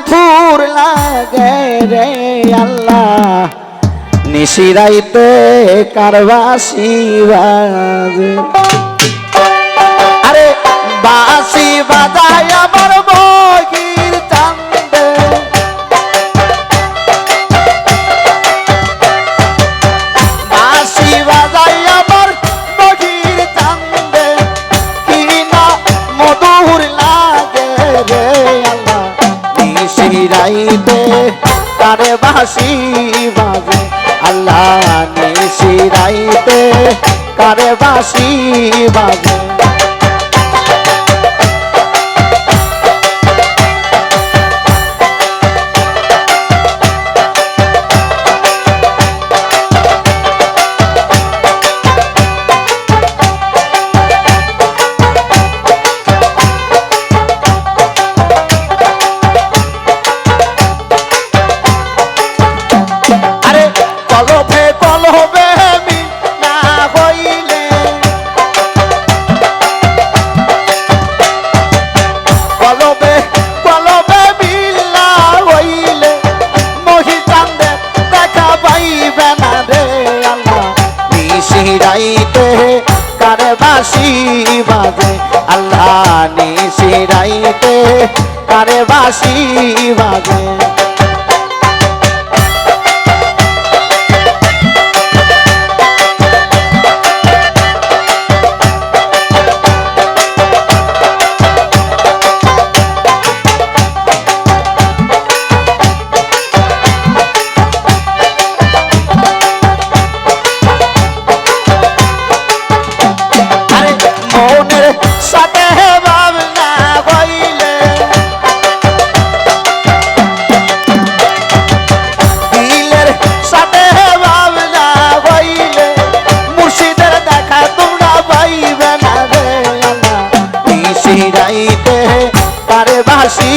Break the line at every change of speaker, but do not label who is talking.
মধুর লাগে রে আল্লাহ। নিশিরাইতে কারবাসি বাজে। নিশিরাইতে তারে বাসি বাজে আল্লাহ নিশিরাইতে কারে বাসি বাজে। কলবে কলবে না হইলে। কলবে কলবে মিল না হইলে মহি চান্দে দেখা পাইবে না রে আল্লাহ। নিশিরাইতে কারে বাসি বাজে? আল্লাহ নিশিরাইতে কারে বাসি বাজে? ফিরাইতে তারে বাসি